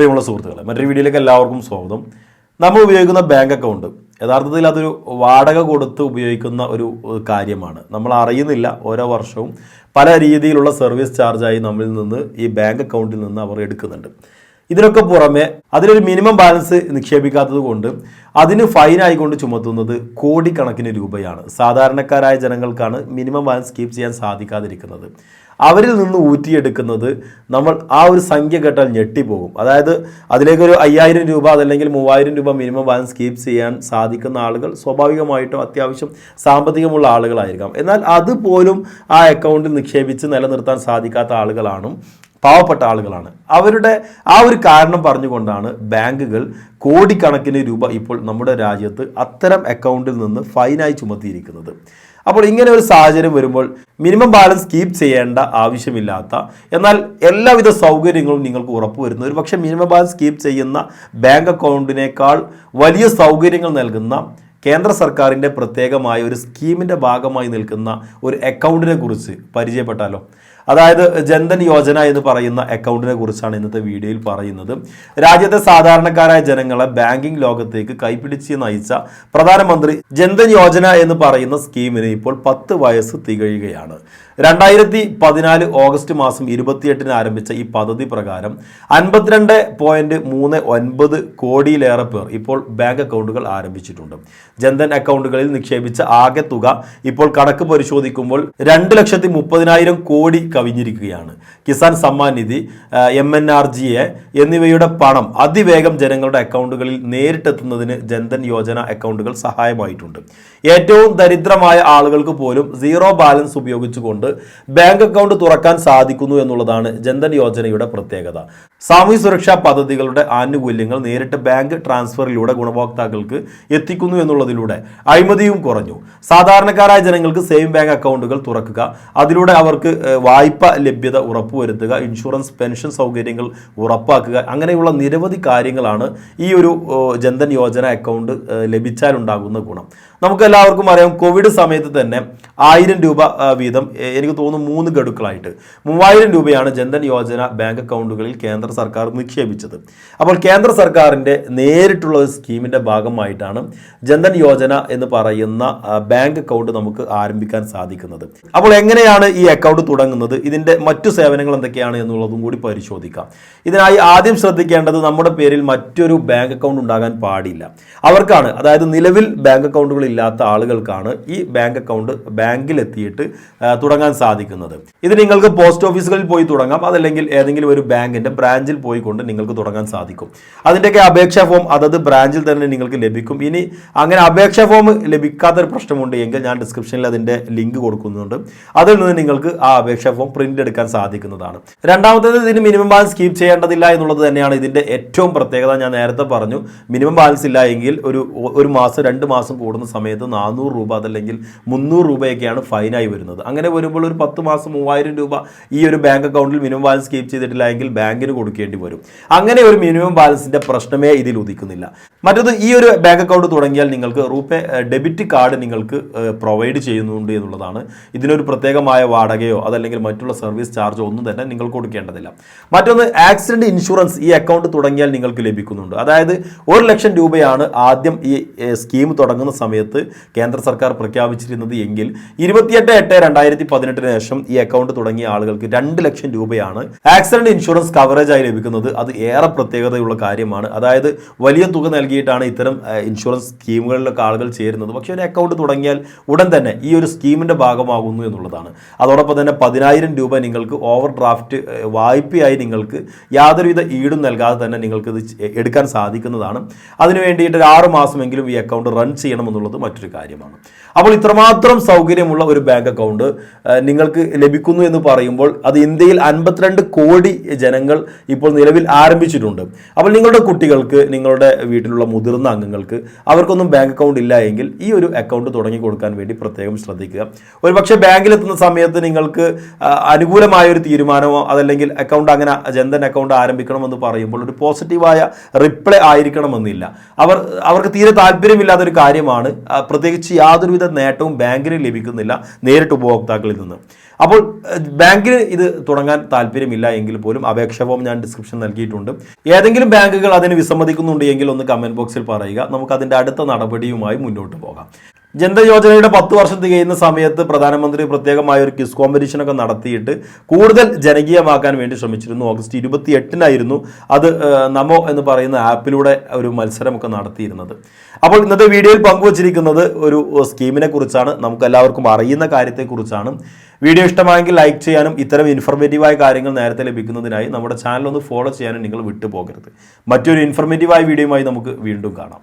പ്രിയമുള്ള സുഹൃത്തുക്കളെ മറ്റൊരു വീഡിയോയിലേക്ക് എല്ലാവർക്കും സ്വാഗതം. നമ്മൾ ഉപയോഗിക്കുന്ന ബാങ്ക് അക്കൗണ്ട് യഥാർത്ഥത്തിൽ അതൊരു വാടക കൊടുത്ത് ഉപയോഗിക്കുന്ന ഒരു കാര്യമാണ്. നമ്മൾ അറിയുന്നില്ല ഓരോ വർഷവും പല രീതിയിലുള്ള സർവീസ് ചാർജായി നമ്മിൽ നിന്ന് ഈ ബാങ്ക് അക്കൗണ്ടിൽ നിന്ന് അവർ എടുക്കുന്നുണ്ട്. ഇതിനൊക്കെ പുറമെ അതിലൊരു മിനിമം ബാലൻസ് നിക്ഷേപിക്കാത്തത് കൊണ്ട് അതിന് ഫൈനായിക്കൊണ്ട് ചുമത്തുന്നത് കോടിക്കണക്കിന് രൂപയാണ്. സാധാരണക്കാരായ ജനങ്ങൾക്കാണ് മിനിമം ബാലൻസ് കീപ്പ് ചെയ്യാൻ സാധിക്കാതിരിക്കുന്നത്. അവരിൽ നിന്ന് ഊറ്റിയെടുക്കുന്നത് നമ്മൾ ആ ഒരു സംഖ്യ കേട്ടാൽ ഞെട്ടിപ്പോകും. അതായത് അതിലേക്കൊരു അയ്യായിരം രൂപ അതല്ലെങ്കിൽ മൂവായിരം രൂപ മിനിമം ബാലൻസ് കീപ്പ് ചെയ്യാൻ സാധിക്കുന്ന ആളുകൾ സ്വാഭാവികമായിട്ടും അത്യാവശ്യം സാമ്പത്തികമുള്ള ആളുകളായിരിക്കാം. എന്നാൽ അതുപോലും ആ അക്കൗണ്ടിൽ നിക്ഷേപിച്ച് നിലനിർത്താൻ സാധിക്കാത്ത ആളുകളാണ് പാവപ്പെട്ട ആളുകളാണ്. അവരുടെ ആ ഒരു കാരണം പറഞ്ഞുകൊണ്ടാണ് ബാങ്കുകൾ കോടിക്കണക്കിന് രൂപ ഇപ്പോൾ നമ്മുടെ രാജ്യത്ത് അത്തരം അക്കൗണ്ടിൽ നിന്ന് ഫൈനായി ചുമത്തിയിരിക്കുന്നത്. അപ്പോൾ ഇങ്ങനെ ഒരു സാഹചര്യം വരുമ്പോൾ മിനിമം ബാലൻസ് കീപ്പ് ചെയ്യേണ്ട ആവശ്യമില്ലാത്ത എന്നാൽ എല്ലാവിധ സൗകര്യങ്ങളും നിങ്ങൾക്ക് ഉറപ്പുവരുന്ന ഒരു പക്ഷേ മിനിമം ബാലൻസ് കീപ്പ് ചെയ്യുന്ന ബാങ്ക് അക്കൗണ്ടിനേക്കാൾ വലിയ സൗകര്യങ്ങൾ നൽകുന്ന കേന്ദ്ര സർക്കാരിന്റെ പ്രത്യേകമായ ഒരു സ്കീമിന്റെ ഭാഗമായി നിൽക്കുന്ന ഒരു അക്കൗണ്ടിനെ കുറിച്ച് പരിചയപ്പെട്ടാലോ? അതായത് ജൻധൻ യോജന എന്ന് പറയുന്ന അക്കൗണ്ടിനെ കുറിച്ചാണ് ഇന്നത്തെ വീഡിയോയിൽ പറയുന്നത്. രാജ്യത്തെ സാധാരണക്കാരായ ജനങ്ങളെ ബാങ്കിംഗ് ലോകത്തേക്ക് കൈപിടിച്ച് നയിച്ച പ്രധാനമന്ത്രി ജൻധൻ യോജന എന്ന് പറയുന്ന സ്കീമിന് ഇപ്പോൾ പത്ത് വയസ്സ് തികയുകയാണ്. രണ്ടായിരത്തി പതിനാല് ഓഗസ്റ്റ് മാസം ഇരുപത്തിയെട്ടിന് ആരംഭിച്ച ഈ പദ്ധതി പ്രകാരം അൻപത്തിരണ്ട് പോയിന്റ് മൂന്ന് ഒൻപത് കോടിയിലേറെ പേർ ഇപ്പോൾ ബാങ്ക് അക്കൗണ്ടുകൾ ആരംഭിച്ചിട്ടുണ്ട്. ജൻധൻ അക്കൗണ്ടുകളിൽ നിക്ഷേപിച്ച ആകെ തുക ഇപ്പോൾ കണക്ക് പരിശോധിക്കുമ്പോൾ രണ്ട് ലക്ഷത്തി മുപ്പതിനായിരം കോടി കവിഞ്ഞിരിക്കുകയാണ്. Kisan Samman Nidhi M N R G A എന്നിവയുടെ പണം അതിവേഗം ജനങ്ങളുടെ അക്കൗണ്ടുകളിൽ നേരിട്ടെത്തുന്നതിന് ജൻധൻ യോജന അക്കൗണ്ടുകൾ സഹായമായിട്ടുണ്ട്. ഏറ്റവും ദരിദ്രമായ ആളുകൾക്ക് പോലും സീറോ ബാലൻസ് ഉപയോഗിച്ചുകൊണ്ട് ബാങ്ക് അക്കൗണ്ട് തുറക്കാൻ സാധിക്കുന്നു എന്നുള്ളതാണ് ജൻധൻ യോജനയുടെ പ്രത്യേകത. സാമൂഹ്യ സുരക്ഷാ പദ്ധതികളുടെ ആനുകൂല്യങ്ങൾ നേരിട്ട് ബാങ്ക് ട്രാൻസ്ഫറിലൂടെ ഗുണഭോക്താക്കൾക്ക് എത്തിക്കുന്നു എന്നുള്ളതിലൂടെ അഴിമതിയും കുറഞ്ഞു. സാധാരണക്കാരായ ജനങ്ങൾക്ക് സേവിംഗ് ബാങ്ക് അക്കൗണ്ടുകൾ തുറക്കുക അതിലൂടെ അവർക്ക് വായ്പ ലഭ്യത ഉറപ്പുവരുത്തുക ഇൻഷുറൻസ് പെൻഷൻ സൗകര്യങ്ങൾ ഉറപ്പാക്കുക അങ്ങനെയുള്ള നിരവധി കാര്യങ്ങളാണ് ഈ ഒരു ജന്ധൻ യോജന അക്കൗണ്ട് ലഭിച്ചാലുണ്ടാകുന്ന ഗുണം. നമുക്ക് എല്ലാവർക്കും അറിയാം കോവിഡ് സമയത്ത് തന്നെ ആയിരം രൂപ വീതം എനിക്ക് തോന്നുന്നു മൂന്ന് ഗഡുക്കളായിട്ട്. മൂവായിരം രൂപയാണ് ജൻധൻ യോജന ബാങ്ക് അക്കൗണ്ടുകളിൽ കേന്ദ്ര സർക്കാർ നിക്ഷേപിച്ചത്. അപ്പോൾ കേന്ദ്ര സർക്കാരിന്റെ നേരിട്ടുള്ള ഒരു സ്കീമിന്റെ ഭാഗമായിട്ടാണ് ജൻധൻ യോജന എന്ന് പറയുന്ന ബാങ്ക് അക്കൗണ്ട് നമുക്ക് ആരംഭിക്കാൻ സാധിക്കുന്നത്. അപ്പോൾ എങ്ങനെയാണ് ഈ അക്കൗണ്ട് തുടങ്ങുന്നത്? ഇതിന്റെ മറ്റു സേവനങ്ങൾ എന്തൊക്കെയാണ് എന്നുള്ളതും കൂടി പരിശോധിക്കാം. ഇതിനായി ആദ്യം ശ്രദ്ധിക്കേണ്ടത് നമ്മുടെ പേരിൽ മറ്റൊരു ബാങ്ക് അക്കൗണ്ട് ഉണ്ടാകാൻ പാടില്ല. അവർക്കാണ് അതായത് നിലവിൽ ബാങ്ക് അക്കൗണ്ടുകൾ ഇല്ലാത്ത ആളുകൾക്കാണ് ഈ ബാങ്ക് അക്കൗണ്ട് ബാങ്കിൽ എത്തിയിട്ട് തുടങ്ങാൻ സാധിക്കുന്നത്. ഇത് നിങ്ങൾക്ക് പോസ്റ്റ് ഓഫീസുകളിൽ പോയി തുടങ്ങാം. അതല്ലെങ്കിൽ ഏതെങ്കിലും ഒരു ബാങ്കിന്റെ ബ്രാഞ്ചിൽ പോയി കൊണ്ട് നിങ്ങൾക്ക് തുടങ്ങാൻ സാധിക്കും. അതിന്റെയൊക്കെ അപേക്ഷാ ഫോം അതത് ബ്രാഞ്ചിൽ തന്നെ നിങ്ങൾക്ക് ലഭിക്കും. ഇനി അങ്ങനെ അപേക്ഷാ ഫോം ലഭിക്കാത്തൊരു പ്രശ്നമുണ്ട് എങ്കിൽ ഞാൻ ഡിസ്ക്രിപ്ഷനിൽ അതിന്റെ ലിങ്ക് കൊടുക്കുന്നുണ്ട്. അതിൽ നിന്ന് നിങ്ങൾക്ക് ആ അപേക്ഷാ ഫോം പ്രിന്റ് എടുക്കാൻ സാധിക്കുന്നതാണ്. രണ്ടാമത്തേത് ഇതിന് മിനിമം ബാലൻസ് കീപ്പ് ചെയ്യേണ്ടതില്ല എന്നുള്ളത് തന്നെയാണ് ഇതിന്റെ ഏറ്റവും പ്രത്യേകത. ഞാൻ നേരത്തെ പറഞ്ഞു മിനിമം ബാലൻസ് ഇല്ല എങ്കിൽ ഒരു ഒരു മാസം രണ്ട് മാസം കൂടുന്ന സമയത്ത് നാനൂറ് രൂപ അതല്ലെങ്കിൽ മുന്നൂറ് രൂപയൊക്കെയാണ് ഫൈനായി വരുന്നത്. അങ്ങനെ വരുമ്പോൾ ഒരു പത്ത് മാസം മൂവായിരം രൂപ ഈ ഒരു ബാങ്ക് അക്കൗണ്ടിൽ മിനിമം ബാലൻസ് കീപ്പ് ചെയ്തിട്ടില്ല എങ്കിൽ ബാങ്കിന് കൊടുക്കേണ്ടി വരും. അങ്ങനെ ഒരു മിനിമം ബാലൻസിന്റെ പ്രശ്നമേ ഇതിൽ ഉദിക്കുന്നില്ല. മറ്റത് ഈ ഒരു ബാങ്ക് അക്കൗണ്ട് തുടങ്ങിയാൽ നിങ്ങൾക്ക് റൂപേ ഡെബിറ്റ് കാർഡ് നിങ്ങൾക്ക് പ്രൊവൈഡ് ചെയ്യുന്നുണ്ട് എന്നുള്ളതാണ്. ഇതിനൊരു പ്രത്യേകമായ വാടകയോ അതല്ലെങ്കിൽ മറ്റുള്ള സർവീസ് ചാർജോ ഒന്നും തന്നെ നിങ്ങൾ കൊടുക്കേണ്ടതില്ല. മറ്റൊന്ന് ആക്സിഡന്റ് ഇൻഷുറൻസ് ഈ അക്കൗണ്ട് തുടങ്ങിയാൽ നിങ്ങൾക്ക് ലഭിക്കുന്നുണ്ട്. അതായത് ഒരു ലക്ഷം രൂപയാണ് ആദ്യം ഈ സ്കീം തുടങ്ങുന്ന സമയത്ത് കേന്ദ്ര സർക്കാർ പ്രഖ്യാപിച്ചിരുന്നത് എങ്കിൽ ഇരുപത്തിയെട്ട് എട്ട് രണ്ടായിരത്തി പതിനെട്ടിന് ശേഷം ഈ അക്കൗണ്ട് തുടങ്ങിയ ആളുകൾക്ക് രണ്ട് ലക്ഷം രൂപയാണ് ആക്സിഡന്റ് ഇൻഷുറൻസ് കവറേജ് ആയി ലഭിക്കുന്നത്. അത് ഏറെ പ്രത്യേകതയുള്ള കാര്യമാണ്. അതായത് വലിയ തുക നൽകിയിട്ടാണ് ഇത്തരം ഇൻഷുറൻസ് സ്കീമുകളിലൊക്കെ ആളുകൾ ചേരുന്നത്. പക്ഷേ ഒരു അക്കൗണ്ട് തുടങ്ങിയാൽ ഉടൻ തന്നെ ഈ ഒരു സ്കീമിന്റെ ഭാഗമാകുന്നു എന്നുള്ളതാണ്. അതോടൊപ്പം തന്നെ പതിനായിരം രൂപ നിങ്ങൾക്ക് ഓവർ ഡ്രാഫ്റ്റ് വായ്പയായി നിങ്ങൾക്ക് യാതൊരുവിധ ഈടും നൽകാതെ തന്നെ നിങ്ങൾക്ക് ഇത് എടുക്കാൻ സാധിക്കുന്നതാണ്. അതിനു വേണ്ടിയിട്ട് ഒരു ആറ് മാസമെങ്കിലും ഈ അക്കൗണ്ട് റൺ ചെയ്യണമെന്നുള്ളത് മറ്റൊരു കാര്യമാണ്. അപ്പോൾ ഇത്രമാത്രം സൗകര്യമുള്ള ഒരു ബാങ്ക് അക്കൗണ്ട് നിങ്ങൾക്ക് ലഭിക്കുന്നു എന്ന് പറയുമ്പോൾ അത് ഇന്ത്യയിൽ അൻപത്തിരണ്ട് കോടി ജനങ്ങൾ ഇപ്പോൾ നിലവിൽ ആരംഭിച്ചിട്ടുണ്ട്. അപ്പോൾ നിങ്ങളുടെ കുട്ടികൾക്ക് നിങ്ങളുടെ വീട്ടിലുള്ള മുതിർന്ന അംഗങ്ങൾക്ക് അവർക്കൊന്നും ബാങ്ക് അക്കൗണ്ട് ഇല്ല എങ്കിൽ ഈ ഒരു അക്കൗണ്ട് തുടങ്ങി കൊടുക്കാൻ വേണ്ടി പ്രത്യേകം ശ്രദ്ധിക്കുക. ഒരു പക്ഷേ ബാങ്കിലെത്തുന്ന സമയത്ത് നിങ്ങൾക്ക് അനുകൂലമായ ഒരു തീരുമാനമോ അതല്ലെങ്കിൽ അക്കൗണ്ട് അങ്ങനെ ജൻധൻ അക്കൗണ്ട് ആരംഭിക്കണമെന്ന് പറയുമ്പോൾ ഒരു പോസിറ്റീവായ റിപ്ലൈ ആയിരിക്കണമെന്നില്ല. അവർ അവർക്ക് തീരെ താല്പര്യമില്ലാത്തൊരു കാര്യമാണ് പ്രത്യേകിച്ച് യാതൊരുവിധ നേട്ടവും ബാങ്കിന് ലഭിക്കുന്നില്ല നേരിട്ട് ഉപഭോക്താക്കളിൽ നിന്ന്. അപ്പോൾ ബാങ്കിന് ഇത് തുടങ്ങാൻ താല്പര്യമില്ല എങ്കിൽ പോലും അപേക്ഷ ഫോം ഞാൻ ഡിസ്ക്രിപ്ഷൻ നൽകിയിട്ടുണ്ട്. ഏതെങ്കിലും ബാങ്കുകൾ അതിന് വിസമ്മതിക്കുന്നുണ്ട് എങ്കിൽ ഒന്ന് കമന്റ് ബോക്സിൽ പറയുക. നമുക്ക് അതിന്റെ അടുത്ത നടപടിയുമായി മുന്നോട്ട് പോകാം. ജനത യോജനയുടെ പത്ത് വർഷം തികയുന്ന സമയത്ത് പ്രധാനമന്ത്രി പ്രത്യേകമായ ഒരു ക്വിസ് കോമ്പറ്റീഷനൊക്കെ നടത്തിയിട്ട് കൂടുതൽ ജനകീയമാക്കാൻ വേണ്ടി ശ്രമിച്ചിരുന്നു. ഓഗസ്റ്റ് ഇരുപത്തി എട്ടിനായിരുന്നു അത് നമോ എന്ന് പറയുന്ന ആപ്പിലൂടെ ഒരു മത്സരമൊക്കെ നടത്തിയിരുന്നത്. അപ്പോൾ ഇന്നത്തെ വീഡിയോയിൽ പങ്കുവച്ചിരിക്കുന്നത് ഒരു സ്കീമിനെ കുറിച്ചാണ്. നമുക്ക് എല്ലാവർക്കും അറിയുന്ന കാര്യത്തെക്കുറിച്ചാണ്. വീഡിയോ ഇഷ്ടമായെങ്കിൽ ലൈക്ക് ചെയ്യാനും ഇത്തരം ഇൻഫർമേറ്റീവായ കാര്യങ്ങൾ നേരത്തെ ലഭിക്കുന്നതിനായി നമ്മുടെ ചാനൽ ഒന്ന് ഫോളോ ചെയ്യാനും നിങ്ങൾ വിട്ടുപോകരുത്. മറ്റൊരു ഇൻഫർമേറ്റീവായ വീഡിയോയുമായി നമുക്ക് വീണ്ടും കാണാം.